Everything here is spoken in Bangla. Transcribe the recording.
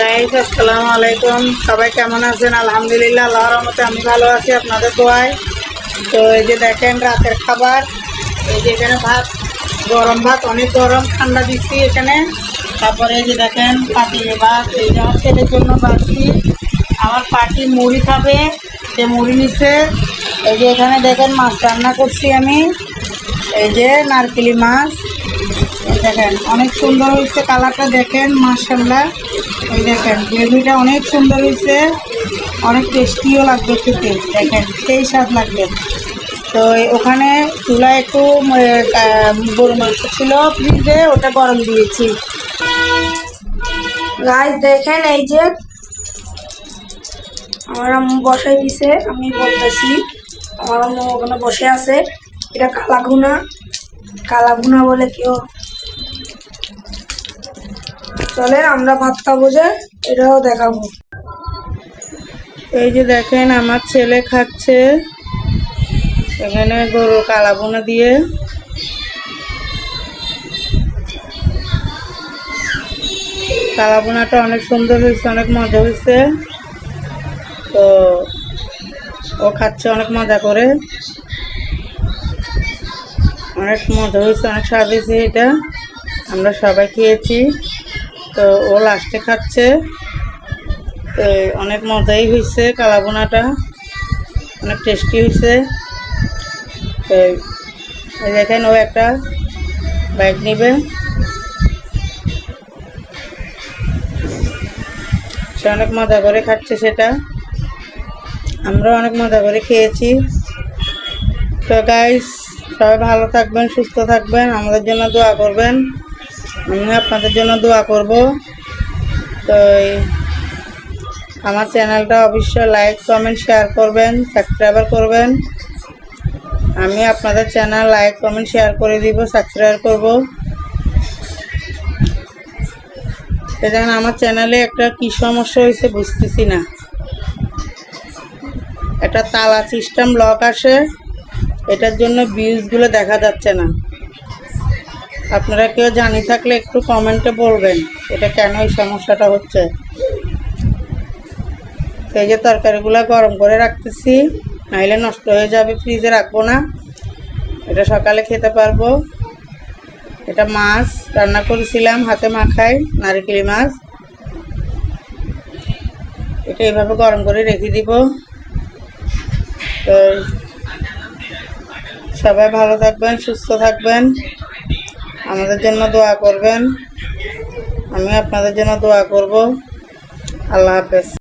গাইস আসসালামু আলাইকুম। সবাই কেমন আছেন? আলহামদুলিল্লাহ, আল্লাহর রহমতে আমি ভালো আছি, আপনাদের দোয়ায়। তো এই যে দেখেন, রাতের খাবার। এই যে এখানে ভাত, গরম ভাত, অনেক গরম, ঠান্ডা দিচ্ছি এখানে। তারপরে এই যে দেখেন, পাটি ভাত, এই যে আমার ছেলের জন্য বাড়ছি আমার পাটি মুড়ি খাবে, সে মুড়ি নিচ্ছে। এই যে এখানে দেখেন, মাছ রান্না করছি আমি। এই যে নারকেলি মাছ। দেখেন, অনেক সুন্দর হয়েছে কালারটা দেখেন মার্শাল্লাহ এই দেখেন, গ্রেভিটা অনেক সুন্দর হয়েছে। অনেক টেস্টিও লাগবে খেতে, দেখেন, সেই স্বাদ লাগবে। তো ওখানে চুলা একটু গরু মাংস ছিল, ফ্রিজে ওটা গরম দিয়েছি। গাছ দেখেন এই যে, আমার আম্মু বসাই দিছে, আমি বলতেছি, আমার আম্মু ওখানে বসে আছে। এটা কালাগুনা কালাগুনা বলে কেউ চলেন আমরা ভাত খাব যে, এটাও দেখাবো। এই যে দেখেন, আমার ছেলে খাচ্ছে। এখানে গরু কালাবোনা দিয়ে। কালাবোনাটা অনেক সুন্দর হয়েছে, অনেক মজা হয়েছে। তো ও খাচ্ছে অনেক মজা করে। অনেক মজা হয়েছে, অনেক স্বাদ হয়েছে এটা। আমরা সবাই খেয়েছি। তো ও লাস্টে খাচ্ছে। তো অনেক মজাই হয়েছে কালাবোনাটা অনেক টেস্টি হয়েছে তো দেখেন ও একটা বাইক নেবে। সে অনেক মজা করে খাচ্ছে সেটা। আমরা অনেক মজা করে খেয়েছি। তো গাইস সবাই ভালো থাকবেন, সুস্থ থাকবেন। আমাদের জন্য দোয়া করবেন। আমি আপনাদের জন্য দোয়া করব। তো আমার চ্যানেলটা অবশ্যই লাইক কমেন্ট শেয়ার করবেন সাবস্ক্রাইবার করবেন। আমি আপনাদের চ্যানেল লাইক কমেন্ট শেয়ার করে দিব সাবস্ক্রাইব করব। দেখেন আমার চ্যানেলে একটা কী সমস্যা হয়েছে বুঝতেছি না। একটা তালা সিস্টেম লক আসে, এটার জন্য ভিউজগুলো দেখা যাচ্ছে না। আপনারা কেউ জানি থাকলে একটু কমেন্টে বলবেন এটা কেন এই সমস্যাটা হচ্ছে। এই যে তরকারিগুলো গরম করে রাখতেছি, নাইলে নষ্ট হয়ে যাবে, ফ্রিজে রাখব না। এটা সকালে খেতে পারব। এটা মাছ, রান্না করেছিলাম হাতে মাখাই নারিকেলি মাছ। এটা এইভাবে গরম করে রেখে দিব। তো সবাই ভালো থাকবেন, সুস্থ থাকবেন। আমাদের জন্য দোয়া করবেন। আমি আপনাদের জন্য দোয়া করব। আল্লাহ হাফেজ।